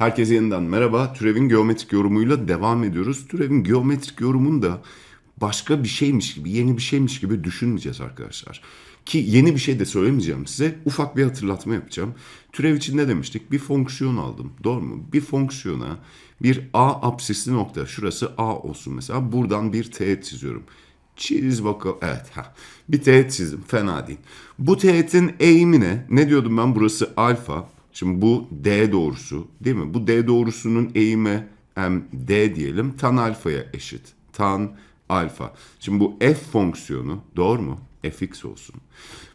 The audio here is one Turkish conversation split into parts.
Herkese yeniden merhaba. Türevin geometrik yorumuyla devam ediyoruz. Türevin geometrik yorumunu da başka bir şeymiş gibi, yeni bir şeymiş gibi düşünmeyeceğiz arkadaşlar. Ki yeni bir şey de söylemeyeceğim size. Ufak bir hatırlatma yapacağım. Türev için ne demiştik? Bir fonksiyon aldım. Doğru mu? Bir fonksiyona bir a apsisli nokta. Şurası a olsun mesela. Buradan bir teğet çiziyorum. Çiz bakalım. Evet. Ha. Bir teğet çizdim. Fena değil. Bu teğetin eğimi ne? Ne diyordum ben? Burası alfa. Şimdi bu D doğrusu değil mi? Bu D doğrusunun eğimi m d diyelim tan alfaya eşit. Tan alfa. Şimdi bu f fonksiyonu doğru mu? fx olsun.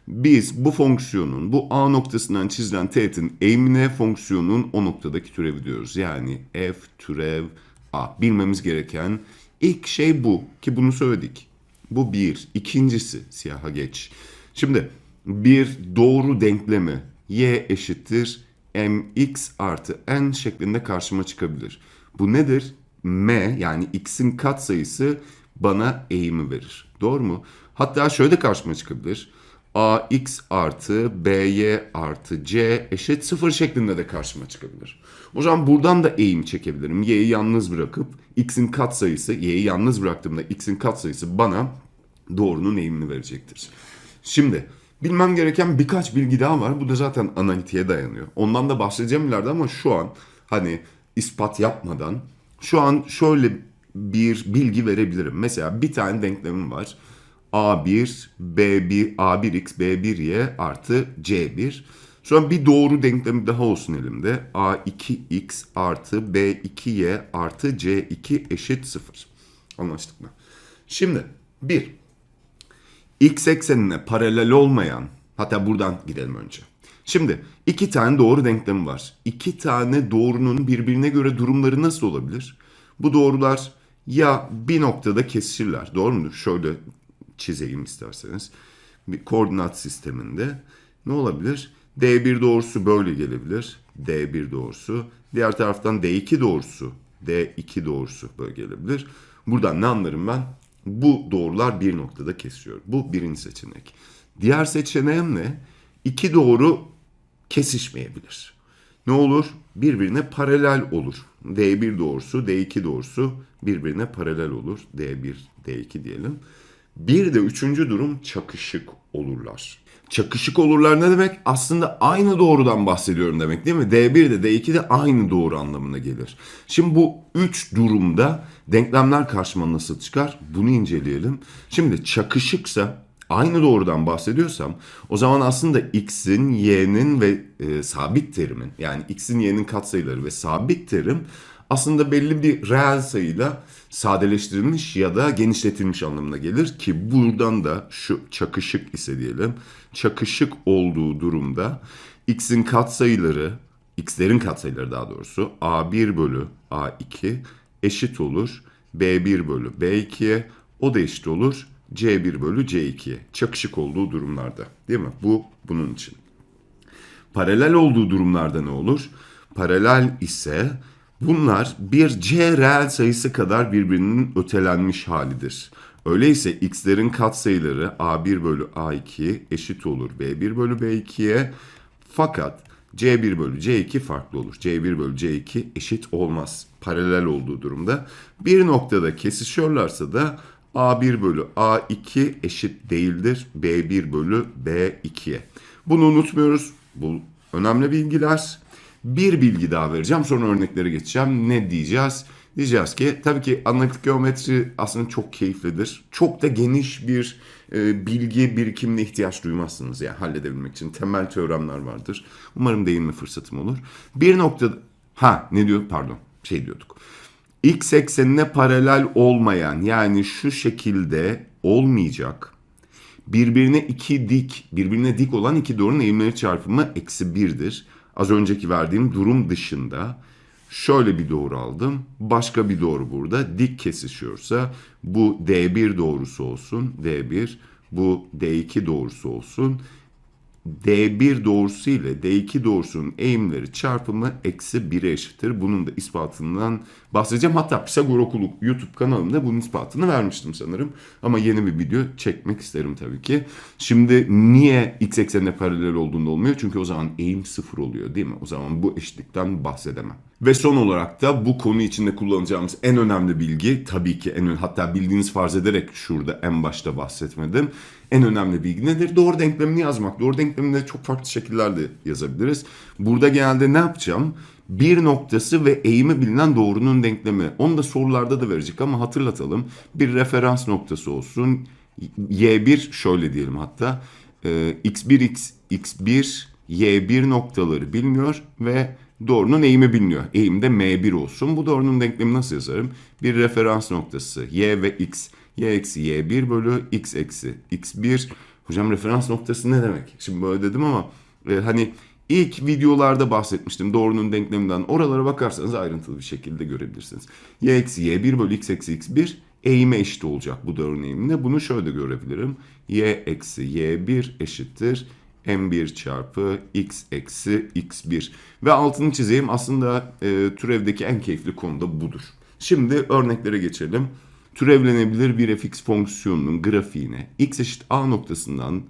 Biz bu fonksiyonun bu a noktasından çizilen teğetin eğimine fonksiyonun o noktadaki türevi diyoruz. Yani f türev a. Bilmemiz gereken ilk şey bu ki bunu söyledik. Bu bir. İkincisi siyaha geç. Şimdi bir doğru denklemi y eşittir mx artı n şeklinde karşıma çıkabilir. Bu nedir? m yani x'in katsayısı bana eğimi verir. Doğru mu? Hatta şöyle de karşıma çıkabilir. ax artı by artı c eşit sıfır şeklinde de karşıma çıkabilir. O zaman buradan da eğim çekebilirim. y'yi yalnız bırakıp x'in katsayısı, y'yi yalnız bıraktığımda x'in katsayısı bana doğrunun eğimini verecektir. Şimdi bilmem gereken birkaç bilgi daha var. Bu da zaten analitiğe dayanıyor. Ondan da bahsedeceğim ileride ama şu an hani ispat yapmadan şu an şöyle bir bilgi verebilirim. Mesela bir tane denklemim var. A1, B1, A1x, B1y artı C1. Sonra bir doğru denklemi daha olsun elimde. A2x artı B2y artı C2 eşit 0. Anlaştık mı? Şimdi bir, x eksenine paralel olmayan, hatta buradan gidelim önce. Şimdi iki tane doğru denklem var. İki tane doğrunun birbirine göre durumları nasıl olabilir? Bu doğrular ya bir noktada kesişirler. Doğru mudur? Şöyle çizeyim isterseniz. Bir koordinat sisteminde ne olabilir? D1 doğrusu böyle gelebilir. D1 doğrusu. Diğer taraftan D2 doğrusu. D2 doğrusu böyle gelebilir. Buradan ne anlarım ben? Bu doğrular bir noktada kesiyor. Bu birinci seçenek. Diğer seçeneğim ne? İki doğru kesişmeyebilir. Ne olur? Birbirine paralel olur. D1 doğrusu, D2 doğrusu birbirine paralel olur. D1, D2 diyelim. Bir de üçüncü durum çakışık olurlar. Çakışık olurlar ne demek? Aslında aynı doğrudan bahsediyorum demek değil mi? D1 de D2 de aynı doğru anlamına gelir. Şimdi bu üç durumda denklemler karşıma nasıl çıkar? Bunu inceleyelim. Şimdi çakışıksa aynı doğrudan bahsediyorsam o zaman aslında x'in, y'nin ve e, sabit terimin yani x'in, y'nin katsayıları ve sabit terim aslında belli bir reel sayıyla sadeleştirilmiş ya da genişletilmiş anlamına gelir ki buradan da şu çakışık ise diyelim çakışık olduğu durumda x'in katsayıları x'lerin katsayıları daha doğrusu a1 bölü a2 eşit olur b1 bölü b2'ye o da eşit olur c1 bölü c2'ye çakışık olduğu durumlarda değil mi? Bu bunun için. Paralel olduğu durumlarda ne olur? Paralel ise bunlar bir c reel sayısı kadar birbirinin ötelenmiş halidir. Öyleyse x'lerin katsayıları a1 bölü a2 eşit olur b1 bölü b2'ye fakat c1 bölü c2 farklı olur. c1 bölü c2 eşit olmaz paralel olduğu durumda. Bir noktada kesişiyorlarsa da a1 bölü a2 eşit değildir b1 bölü b2'ye. Bunu unutmuyoruz. Bu önemli bilgiler. Bir bilgi daha vereceğim sonra örneklere geçeceğim. Ne diyeceğiz? Diyeceğiz ki tabii ki analitik geometri aslında çok keyiflidir. Çok da geniş bir e, bilgi birikimine ihtiyaç duymazsınız yani halledebilmek için. Temel teoremler vardır. Umarım değinme fırsatım olur. Bir noktada... Ha ne diyor? Pardon. Şey diyorduk. X eksenine paralel olmayan yani şu şekilde olmayacak birbirine iki dik, birbirine dik olan iki doğrunun eğimleri çarpımı eksi birdir. Az önceki verdiğim durum dışında şöyle bir doğru aldım. Başka bir doğru burada dik kesişiyorsa bu D1 doğrusu olsun. D1 bu D2 doğrusu olsun. D1 doğrusu ile D2 doğrusunun eğimleri çarpımı eksi 1'e eşittir. Bunun da ispatından bahsedeceğim. Hatta Pisagor Okulu YouTube kanalımda bunun ispatını vermiştim sanırım. Ama yeni bir video çekmek isterim tabii ki. Şimdi niye x eksenine paralel olduğunda olmuyor? Çünkü o zaman eğim sıfır oluyor değil mi? O zaman bu eşitlikten bahsedemem. Ve son olarak da bu konu içinde kullanacağımız en önemli bilgi tabii ki en hatta bildiğiniz farz ederek şurada en başta bahsetmedim. En önemli bilgi nedir? Doğru denklemini yazmak. Doğru denklemini de çok farklı şekillerde yazabiliriz. Burada genelde ne yapacağım? Bir noktası ve eğimi bilinen doğrunun denklemi. Onu da sorularda da verecek ama hatırlatalım. Bir referans noktası olsun. Y1 şöyle diyelim hatta. Ee, x1, x, x1, y1 noktaları biliniyor ve doğrunun eğimi biliniyor. Eğim de m1 olsun. Bu doğrunun denklemi nasıl yazarım? Bir referans noktası y ve x. y eksi y1 bölü x eksi x1. Hocam referans noktası ne demek? Şimdi böyle dedim ama e, hani ilk videolarda bahsetmiştim doğrunun denkleminden. Oralara bakarsanız ayrıntılı bir şekilde görebilirsiniz. y eksi y1 bölü x eksi x1 eğime eşit olacak bu doğrunun eğimine. Bunu şöyle görebilirim. y eksi y1 eşittir m1 çarpı x eksi x1. Ve altını çizeyim aslında e, türevdeki en keyifli konu da budur. Şimdi örneklere geçelim. Türevlenebilir bir fx fonksiyonunun grafiğine x eşit a noktasından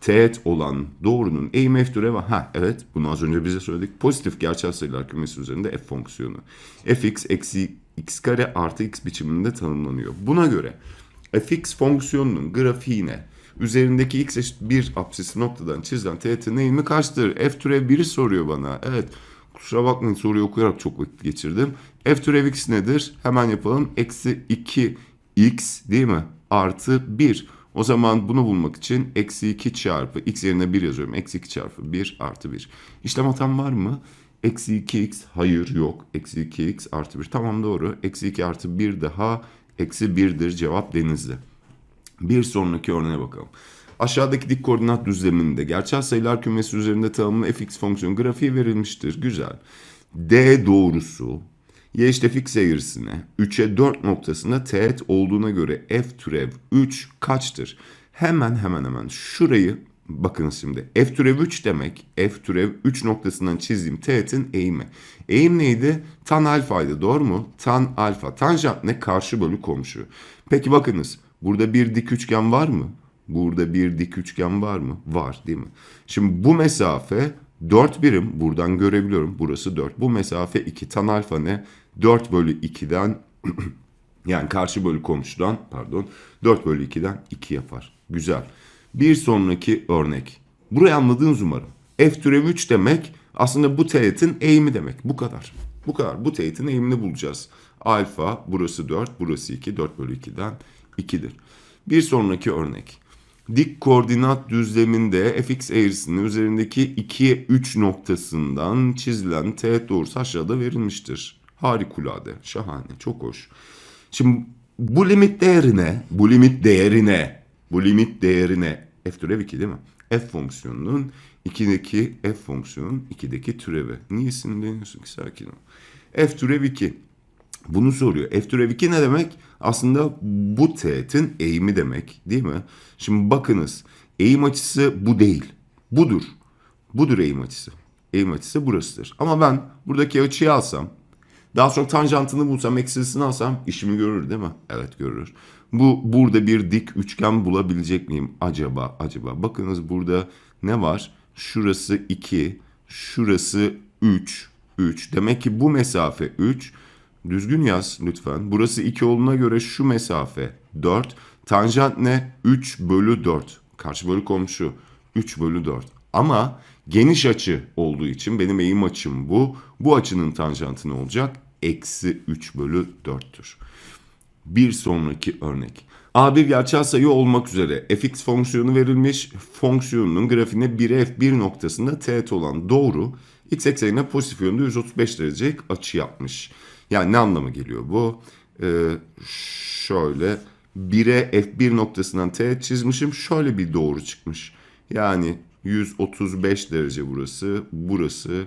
teğet olan doğrunun eğim f türevi ha evet bunu az önce bize söyledik pozitif gerçel sayılar kümesi üzerinde f fonksiyonu fx eksi x kare artı x biçiminde tanımlanıyor. Buna göre fx fonksiyonunun grafiğine üzerindeki x eşit 1 apsisi noktadan çizilen teğetin eğimi kaçtır? F türev 1'i soruyor bana. Evet kusura bakmayın soruyu okuyarak çok vakit geçirdim. F türev x nedir? Hemen yapalım. Eksi 2x değil mi? Artı 1. O zaman bunu bulmak için eksi 2 çarpı x yerine 1 yazıyorum. Eksi 2 çarpı 1 artı 1. İşlem hatam var mı? Eksi 2x hayır yok. Eksi 2x artı 1 tamam doğru. Eksi 2 artı 1 daha eksi 1'dir cevap denizli. Bir sonraki örneğe bakalım. Aşağıdaki dik koordinat düzleminde gerçel sayılar kümesi üzerinde tanımlı fx fonksiyon grafiği verilmiştir. Güzel. D doğrusu y işte fx eğrisine 3'e 4 noktasında teğet olduğuna göre f türev 3 kaçtır? Hemen hemen hemen şurayı bakınız şimdi f türev 3 demek f türev 3 noktasından çizdiğim teğetin eğimi. Eğim neydi? Tan alfaydı doğru mu? Tan alfa. Tanjant ne? Karşı bölü komşu. Peki bakınız burada bir dik üçgen var mı? Burada bir dik üçgen var mı? Var değil mi? Şimdi bu mesafe 4 birim buradan görebiliyorum. Burası 4. Bu mesafe 2. Tan alfa ne? 4 bölü 2'den yani karşı bölü komşudan pardon 4 bölü 2'den 2 yapar. Güzel. Bir sonraki örnek. Burayı anladınız umarım. F türev 3 demek aslında bu teğetin eğimi demek. Bu kadar. Bu kadar. Bu teğetin eğimini bulacağız. Alfa burası 4 burası 2 4 bölü 2'den 2'dir. Bir sonraki örnek. Dik koordinat düzleminde fx eğrisinin üzerindeki 2'ye 3 noktasından çizilen teğet doğrusu aşağıda verilmiştir. Harikulade, şahane, çok hoş. Şimdi bu limit değerine, bu limit değerine, bu limit değerine f türev 2 değil mi? f fonksiyonunun 2'deki f fonksiyonun 2'deki türevi. Niye sinirleniyorsun ki sakin ol. f türev 2. Bunu soruyor. F türev 2 ne demek? Aslında bu teğetin eğimi demek değil mi? Şimdi bakınız eğim açısı bu değil. Budur. Budur eğim açısı. Eğim açısı burasıdır. Ama ben buradaki açıyı alsam daha sonra tanjantını bulsam eksilisini alsam işimi görür değil mi? Evet görür. Bu burada bir dik üçgen bulabilecek miyim acaba acaba? Bakınız burada ne var? Şurası 2, şurası 3, 3. Demek ki bu mesafe 3. Düzgün yaz lütfen. Burası 2 olduğuna göre şu mesafe 4. Tanjant ne? 3 bölü 4. Karşı bölü komşu. 3 bölü 4. Ama geniş açı olduğu için benim eğim açım bu. Bu açının tanjantı ne olacak? Eksi 3 bölü 4'tür. Bir sonraki örnek. A bir gerçel sayı olmak üzere fx fonksiyonu verilmiş. Fonksiyonunun grafiğine 1'e f1 noktasında teğet olan doğru x eksenine pozitif yönde 135 derece açı yapmış. Yani ne anlama geliyor bu? Ee, şöyle 1'e f1 noktasından teğet çizmişim. Şöyle bir doğru çıkmış. Yani 135 derece burası, burası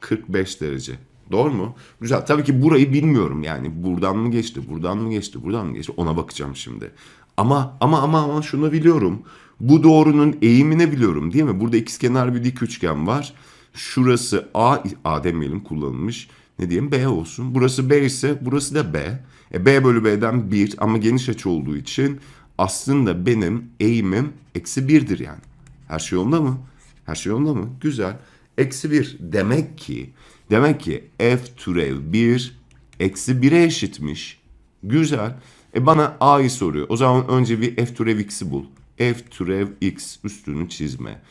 45 derece. Doğru mu? Güzel. Tabii ki burayı bilmiyorum yani. Buradan mı geçti, buradan mı geçti, buradan mı geçti? Ona bakacağım şimdi. Ama ama ama ama şunu biliyorum. Bu doğrunun eğimini biliyorum değil mi? Burada ikizkenar bir dik üçgen var. Şurası A, A demeyelim kullanılmış. Ne diyeyim? B olsun. Burası B ise burası da B. E, B bölü B'den 1 ama geniş açı olduğu için aslında benim eğimim eksi 1'dir yani. Her şey yolunda mı? Her şey yolunda mı? Güzel. Eksi 1 demek ki Demek ki f türev 1 eksi 1'e eşitmiş. Güzel. E bana a'yı soruyor. O zaman önce bir f türev x'i bul. f türev x üstünü çizme.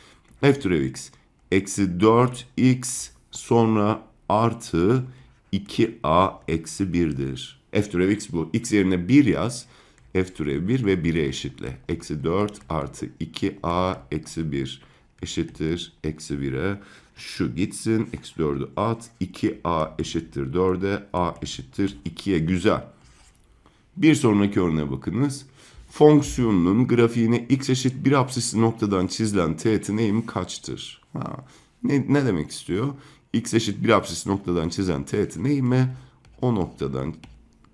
f türev x eksi 4x sonra artı 2a eksi 1'dir. f türev x bu. x yerine 1 yaz. f türev 1 ve 1'e eşitle. Eksi 4 artı 2a eksi 1 eşittir eksi 1'e. Şu gitsin. Eksi 4'ü at. 2a eşittir 4'e. a eşittir 2'ye. Güzel. Bir sonraki örneğe bakınız. Fonksiyonunun grafiğine x eşit bir apsisli noktadan çizilen teğetin eğimi kaçtır? Ha, ne, ne demek istiyor? X eşit bir apsisli noktadan çizilen teğetin eğimi o noktadan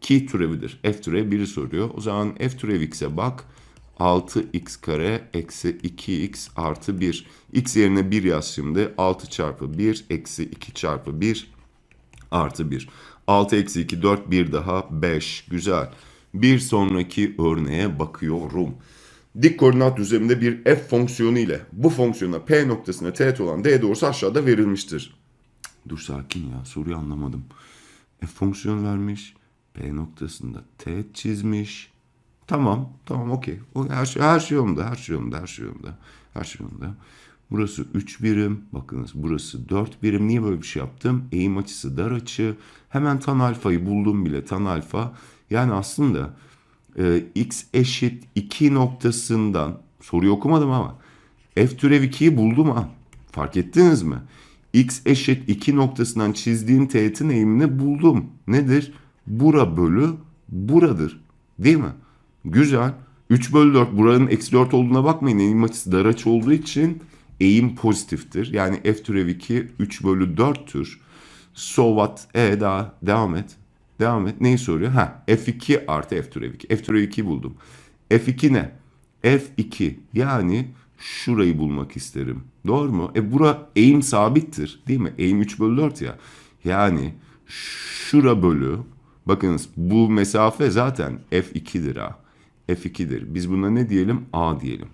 ki türevidir. f türev 1'i soruyor. O zaman f türev x'e bak. 6x kare eksi 2x artı 1. x yerine 1 yaz şimdi. 6 çarpı 1 eksi 2 çarpı 1 artı 1. 6 eksi 2 4 1 daha 5. Güzel. Bir sonraki örneğe bakıyorum. Dik koordinat düzleminde bir f fonksiyonu ile bu fonksiyona p noktasına teğet olan d doğrusu aşağıda verilmiştir. Dur sakin ya soruyu anlamadım. F fonksiyon vermiş. P noktasında teğet çizmiş. Tamam tamam okey. Her şey, her şey yolunda her şey yolunda her şey yolunda. Her şey yolunda. Burası 3 birim. Bakınız burası 4 birim. Niye böyle bir şey yaptım? Eğim açısı dar açı. Hemen tan alfayı buldum bile. Tan alfa. Yani aslında e, x eşit 2 noktasından soruyu okumadım ama f türev 2'yi buldum ha. Fark ettiniz mi? X eşit 2 noktasından çizdiğim teğetin eğimini buldum. Nedir? Bura bölü buradır. Değil mi? Güzel. 3 bölü 4 buranın eksi 4 olduğuna bakmayın. Eğim açısı dar açı olduğu için eğim pozitiftir. Yani f türev 2 3 bölü 4'tür. So what? E daha devam et. Devam et. Neyi soruyor? Ha f2 artı f türev 2. F türev 2'yi buldum. F2 ne? F2 yani şurayı bulmak isterim. Doğru mu? E bura eğim sabittir değil mi? Eğim 3 bölü 4 ya. Yani şura bölü bakınız bu mesafe zaten F2'dir ha. F2'dir. Biz buna ne diyelim? A diyelim.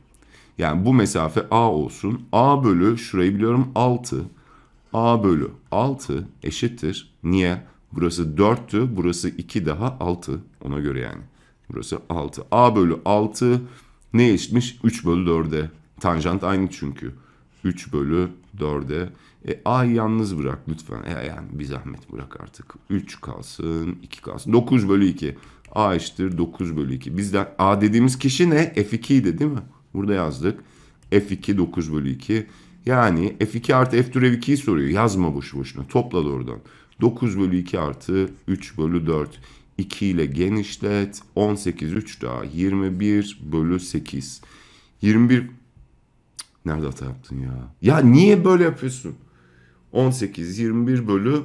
Yani bu mesafe A olsun. A bölü şurayı biliyorum 6. A bölü 6 eşittir. Niye? Burası 4'tü. Burası 2 daha 6. Ona göre yani. Burası 6. A bölü 6 ne eşitmiş? 3 bölü 4'e. Tanjant aynı çünkü. 3 bölü 4'e. E, A'yı yalnız bırak lütfen. E, yani bir zahmet bırak artık. 3 kalsın, 2 kalsın. 9 bölü 2. A eşittir 9 bölü 2. Bizden A dediğimiz kişi ne? F2'ydi değil mi? Burada yazdık. F2 9 bölü 2. Yani F2 artı F türev 2'yi soruyor. Yazma boşu boşuna. Topla da oradan. 9 bölü 2 artı 3 bölü 4. 2 ile genişlet. 18 3 daha 21 bölü 8. 21 Nerede hata yaptın ya? Ya niye böyle yapıyorsun? 18 21 bölü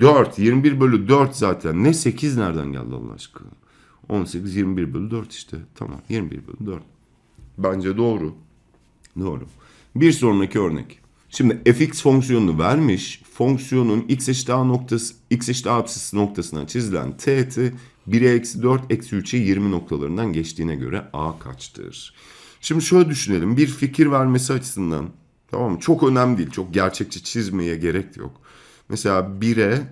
4. 21 bölü 4 zaten. Ne 8 nereden geldi Allah aşkına? 18 21 bölü 4 işte. Tamam 21 bölü 4. Bence doğru. Doğru. Bir sonraki örnek. Şimdi fx fonksiyonunu vermiş. Fonksiyonun x eşit a noktası, x eşit a apsisi noktasına çizilen teğeti 1'e eksi 4 eksi 3'e 20 noktalarından geçtiğine göre a kaçtır? Şimdi şöyle düşünelim. Bir fikir vermesi açısından tamam mı? Çok önemli değil. Çok gerçekçi çizmeye gerek yok. Mesela 1'e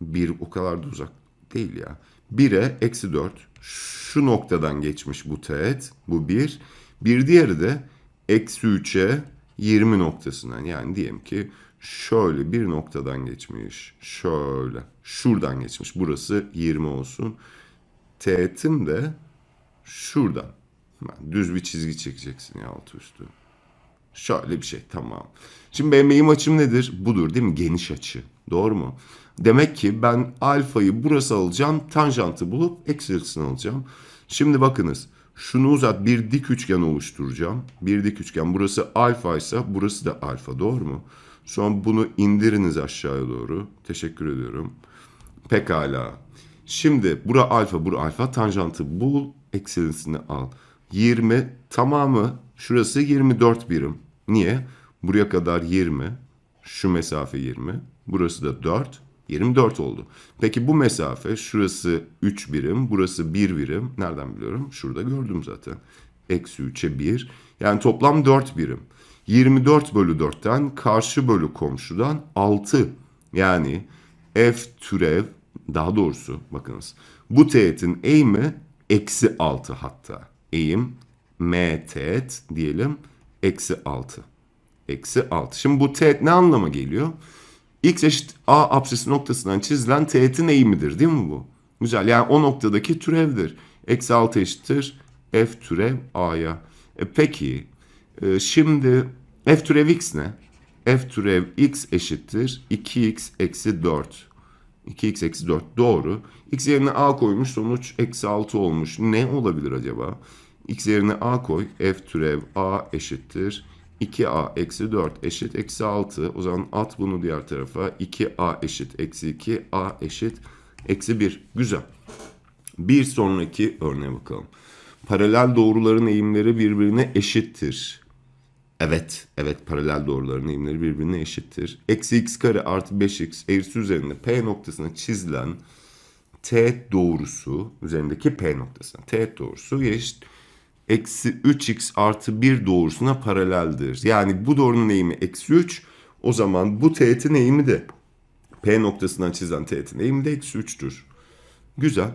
1 o kadar da uzak değil ya. 1'e eksi 4 şu noktadan geçmiş bu teğet. Bu 1. Bir diğeri de eksi 3'e 20 noktasından. Yani diyelim ki şöyle bir noktadan geçmiş. Şöyle. Şuradan geçmiş. Burası 20 olsun. Teğetim de şuradan. Düz bir çizgi çekeceksin ya altı üstü. Şöyle bir şey tamam. Şimdi benim eğim açım nedir? Budur değil mi? Geniş açı. Doğru mu? Demek ki ben alfayı burası alacağım. Tanjantı bulup eksi açısını alacağım. Şimdi bakınız. Şunu uzat bir dik üçgen oluşturacağım. Bir dik üçgen. Burası alfa ise burası da alfa. Doğru mu? Sonra bunu indiriniz aşağıya doğru. Teşekkür ediyorum. Pekala. Şimdi bura alfa, bura alfa. Tanjantı bul. Eksilisini al. 20 tamamı şurası 24 birim. Niye? Buraya kadar 20. Şu mesafe 20. Burası da 4. 24 oldu. Peki bu mesafe şurası 3 birim. Burası 1 birim. Nereden biliyorum? Şurada gördüm zaten. Eksi 3'e 1. Yani toplam 4 birim. 24 bölü 4'ten karşı bölü komşudan 6. Yani f türev daha doğrusu bakınız bu teğetin eğimi eksi 6 hatta. Eğim m teğet diyelim eksi 6. Eksi 6. Şimdi bu teğet ne anlama geliyor? X eşit A apsisi noktasından çizilen teğetin eğimidir değil mi bu? Güzel yani o noktadaki türevdir. Eksi 6 eşittir f türev A'ya. E peki e, şimdi f türev X ne? f türev X eşittir 2X eksi 4. 2x eksi 4 doğru. X yerine a koymuş sonuç eksi 6 olmuş. Ne olabilir acaba? X yerine a koy. F türev a eşittir. 2a eksi 4 eşit eksi 6. O zaman at bunu diğer tarafa. 2a eşit eksi 2. a eşit eksi 1. Güzel. Bir sonraki örneğe bakalım. Paralel doğruların eğimleri birbirine eşittir. Evet, evet paralel doğruların eğimleri birbirine eşittir. Eksi x kare artı 5x eğrisi üzerinde P noktasına çizilen teğet doğrusu üzerindeki P noktasına teğet doğrusu eşit eksi 3x artı 1 doğrusuna paraleldir. Yani bu doğrunun eğimi eksi 3 o zaman bu teğetin eğimi de P noktasından çizilen teğetin eğimi de eksi 3'tür. Güzel.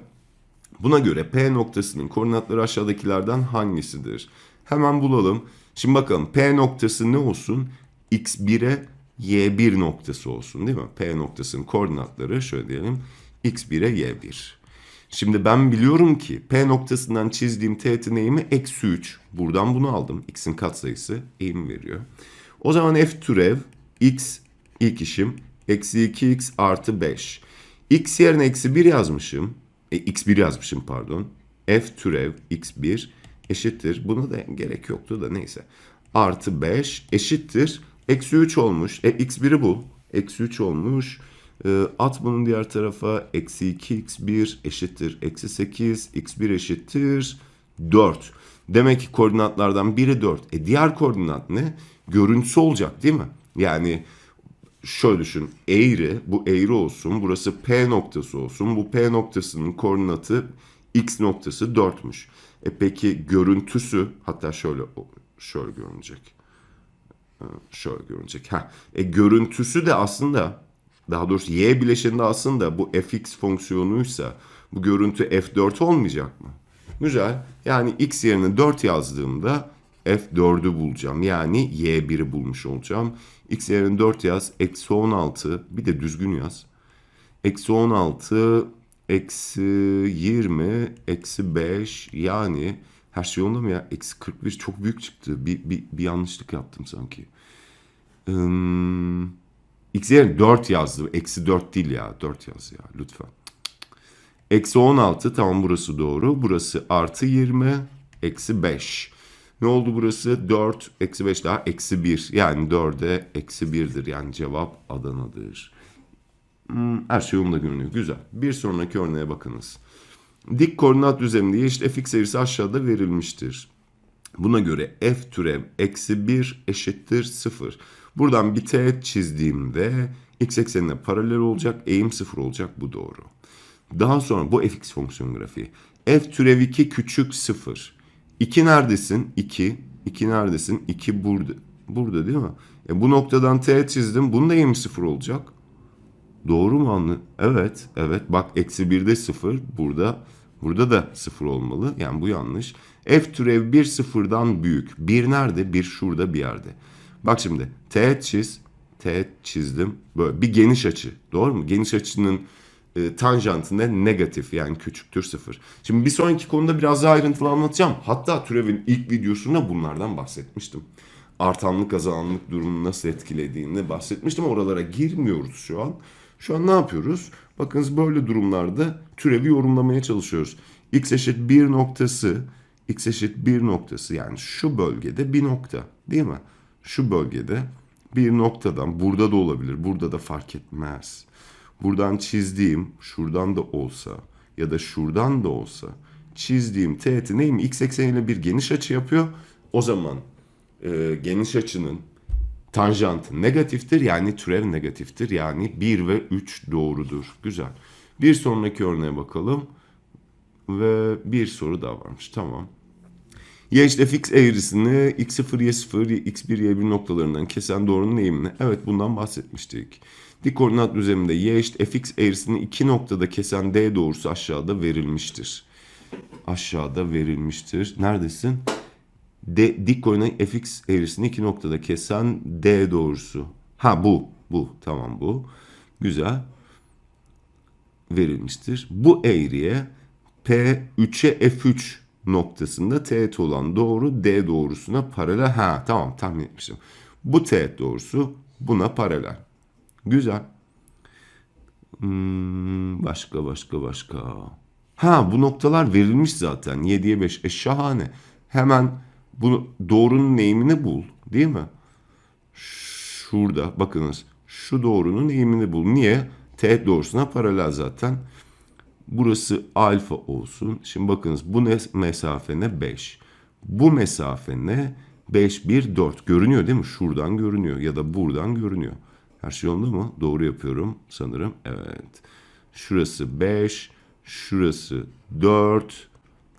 Buna göre P noktasının koordinatları aşağıdakilerden hangisidir? Hemen bulalım. Şimdi bakalım P noktası ne olsun? X1'e Y1 noktası olsun değil mi? P noktasının koordinatları şöyle diyelim. X1'e Y1. Şimdi ben biliyorum ki P noktasından çizdiğim teğetin eğimi eksi 3. Buradan bunu aldım. X'in katsayısı eğim veriyor. O zaman F türev X ilk işim eksi 2X artı 5. X yerine eksi 1 yazmışım. E, X1 yazmışım pardon. F türev X1 eşittir. Buna da gerek yoktu da neyse. Artı 5 eşittir. Eksi 3 olmuş. E x1'i bul. Eksi 3 olmuş. E, at bunun diğer tarafa. Eksi 2 x1 eşittir. Eksi 8 x1 eşittir. 4. Demek ki koordinatlardan biri 4. E diğer koordinat ne? Görüntüsü olacak değil mi? Yani şöyle düşün. Eğri, bu eğri olsun. Burası P noktası olsun. Bu P noktasının koordinatı X noktası 4'müş. E peki görüntüsü hatta şöyle şöyle görünecek. E, Şöyle görünecek. Ha, e görüntüsü de aslında daha doğrusu y bileşeninde aslında bu fx fonksiyonuysa bu görüntü f4 olmayacak mı? Güzel. Yani x yerine 4 yazdığımda f4'ü bulacağım. Yani y1'i bulmuş olacağım. x yerine 4 yaz. Eksi 16. Bir de düzgün yaz. Eksi 16 eksi 20 eksi 5 yani her şey yolunda mı ya? Eksi 41 çok büyük çıktı. Bir, bir, bir yanlışlık yaptım sanki. Hmm, x yerine 4 yazdı. Eksi 4 değil ya. 4 yaz ya lütfen. Eksi 16 tamam burası doğru. Burası artı 20 eksi 5. Ne oldu burası? 4 eksi 5 daha eksi 1. Yani 4'e eksi 1'dir. Yani cevap Adana'dır. Hmm, her şey yolunda görünüyor. Güzel. Bir sonraki örneğe bakınız. Dik koordinat düzleminde eşit fx eğrisi aşağıda verilmiştir. Buna göre f türev eksi 1 eşittir 0. Buradan bir teğet çizdiğimde x eksenine paralel olacak, eğim 0 olacak. Bu doğru. Daha sonra bu fx fonksiyon grafiği. f türev 2 küçük 0. 2 neredesin? 2. 2 neredesin? 2 burada. Burada değil mi? E bu noktadan teğet çizdim. Bunun da eğimi 0 olacak. Doğru mu anlı? Evet, evet. Bak eksi 1'de 0. Burada burada da 0 olmalı. Yani bu yanlış. F türev 1 sıfırdan büyük. 1 nerede? 1 şurada bir yerde. Bak şimdi teğet çiz. Teğet çizdim. Böyle bir geniş açı. Doğru mu? Geniş açının e, tanjantında negatif yani küçüktür 0. Şimdi bir sonraki konuda biraz daha ayrıntılı anlatacağım. Hatta türevin ilk videosunda bunlardan bahsetmiştim. Artanlık azalanlık durumunu nasıl etkilediğini bahsetmiştim. Oralara girmiyoruz şu an. Şu an ne yapıyoruz? Bakınız böyle durumlarda türevi yorumlamaya çalışıyoruz. X eşit 1 noktası, x eşit 1 noktası yani şu bölgede bir nokta değil mi? Şu bölgede bir noktadan burada da olabilir, burada da fark etmez. Buradan çizdiğim, şuradan da olsa ya da şuradan da olsa çizdiğim teğeti neyim? X ekseniyle bir geniş açı yapıyor. O zaman e, geniş açının tanjantı negatiftir yani türev negatiftir yani 1 ve 3 doğrudur. Güzel. Bir sonraki örneğe bakalım. Ve bir soru daha varmış. Tamam. Y işte fx eğrisini x0, y0, x1, y1 noktalarından kesen doğrunun eğimini. Evet bundan bahsetmiştik. Dik koordinat düzleminde y eşit fx eğrisini iki noktada kesen d doğrusu aşağıda verilmiştir. Aşağıda verilmiştir. Neredesin? D, dik koordinat fx eğrisini iki noktada kesen d doğrusu. Ha bu. Bu. Tamam bu. Güzel. Verilmiştir. Bu eğriye P3'e F3 noktasında teğet olan doğru D doğrusuna paralel. Ha tamam tahmin etmişim. Bu teğet doğrusu buna paralel. Güzel. Hmm, başka başka başka. Ha bu noktalar verilmiş zaten. 7'ye 5. E şahane. Hemen bunu doğrunun eğimini bul. Değil mi? Şurada bakınız. Şu doğrunun eğimini bul. Niye? Teğet doğrusuna paralel zaten. Burası alfa olsun. Şimdi bakınız bu ne mesafe ne? 5. Bu mesafe ne? 5, 1, 4. Görünüyor değil mi? Şuradan görünüyor ya da buradan görünüyor. Her şey yolunda mı? Doğru yapıyorum sanırım. Evet. Şurası 5, şurası 4.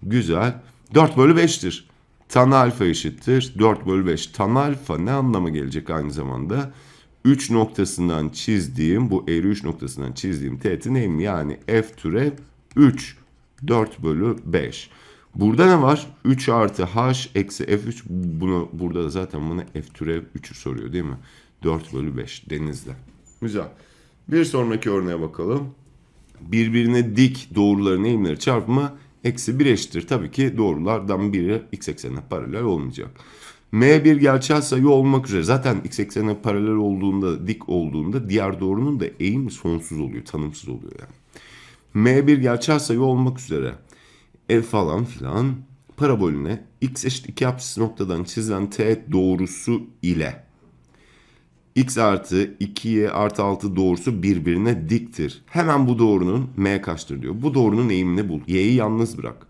Güzel. 4 bölü 5'tir. Tan alfa eşittir. 4 bölü 5. Tan alfa ne anlama gelecek aynı zamanda? 3 noktasından çizdiğim, bu eğri 3 noktasından çizdiğim teğetin eğimi yani f türev 3. 4 bölü 5. Burada ne var? 3 artı h eksi f3. Bunu, burada da zaten bana f türev 3'ü soruyor değil mi? 4 bölü 5 denizde. Güzel. Bir sonraki örneğe bakalım. Birbirine dik doğruların eğimleri çarpımı eksi 1 eşittir. Tabii ki doğrulardan biri x eksenine paralel olmayacak. M1 gerçel sayı olmak üzere zaten x eksenine paralel olduğunda, dik olduğunda diğer doğrunun da eğimi sonsuz oluyor, tanımsız oluyor yani. M1 gerçel sayı olmak üzere f falan filan parabolüne x eşit 2 apsis noktadan çizilen teğet doğrusu ile x artı 2y artı 6 doğrusu birbirine diktir. Hemen bu doğrunun m kaçtır diyor. Bu doğrunun eğimini bul. y'yi yalnız bırak.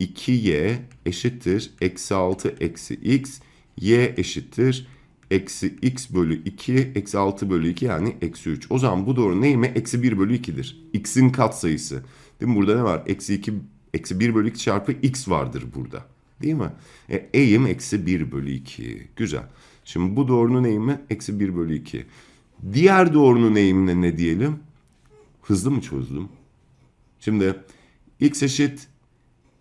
2y eşittir eksi 6 eksi x y eşittir eksi x bölü 2 eksi 6 bölü 2 yani eksi 3. O zaman bu doğrunun eğimi eksi 1 bölü 2'dir. x'in katsayısı. Değil mi? Burada ne var? Eksi 2 eksi 1 bölü 2 çarpı x vardır burada. Değil mi? E, eğim eksi 1 bölü 2. Güzel. Şimdi bu doğrunun eğimi eksi 1 bölü 2. Diğer doğrunun eğimine ne diyelim? Hızlı mı çözdüm? Şimdi x eşit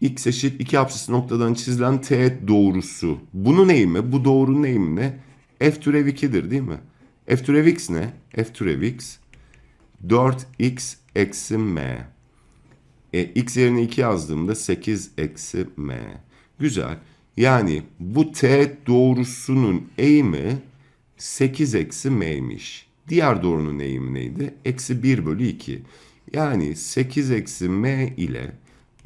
x eşit 2 apsis noktadan çizilen teğet doğrusu. Bunun eğimi, bu doğrunun eğimi ne? F türev 2'dir değil mi? F türev x ne? F türev x 4x eksi m. E, x yerine 2 yazdığımda 8 eksi m. Güzel. Yani bu teğet doğrusunun eğimi 8 eksi m'ymiş. Diğer doğrunun eğimi neydi? Eksi 1 bölü 2. Yani 8 eksi m ile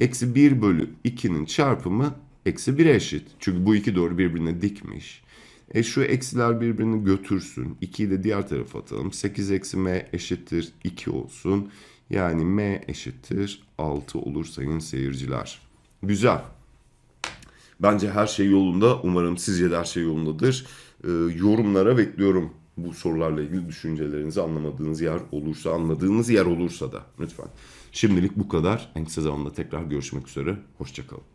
eksi 1 bölü 2'nin çarpımı eksi 1'e eşit. Çünkü bu iki doğru birbirine dikmiş. E şu eksiler birbirini götürsün. 2'yi de diğer tarafa atalım. 8 eksi m eşittir 2 olsun. Yani m eşittir 6 olur sayın seyirciler. Güzel. Bence her şey yolunda. Umarım sizce de her şey yolundadır. Ee, yorumlara bekliyorum bu sorularla ilgili düşüncelerinizi anlamadığınız yer olursa, anladığınız yer olursa da lütfen. Şimdilik bu kadar. En kısa zamanda tekrar görüşmek üzere. Hoşçakalın.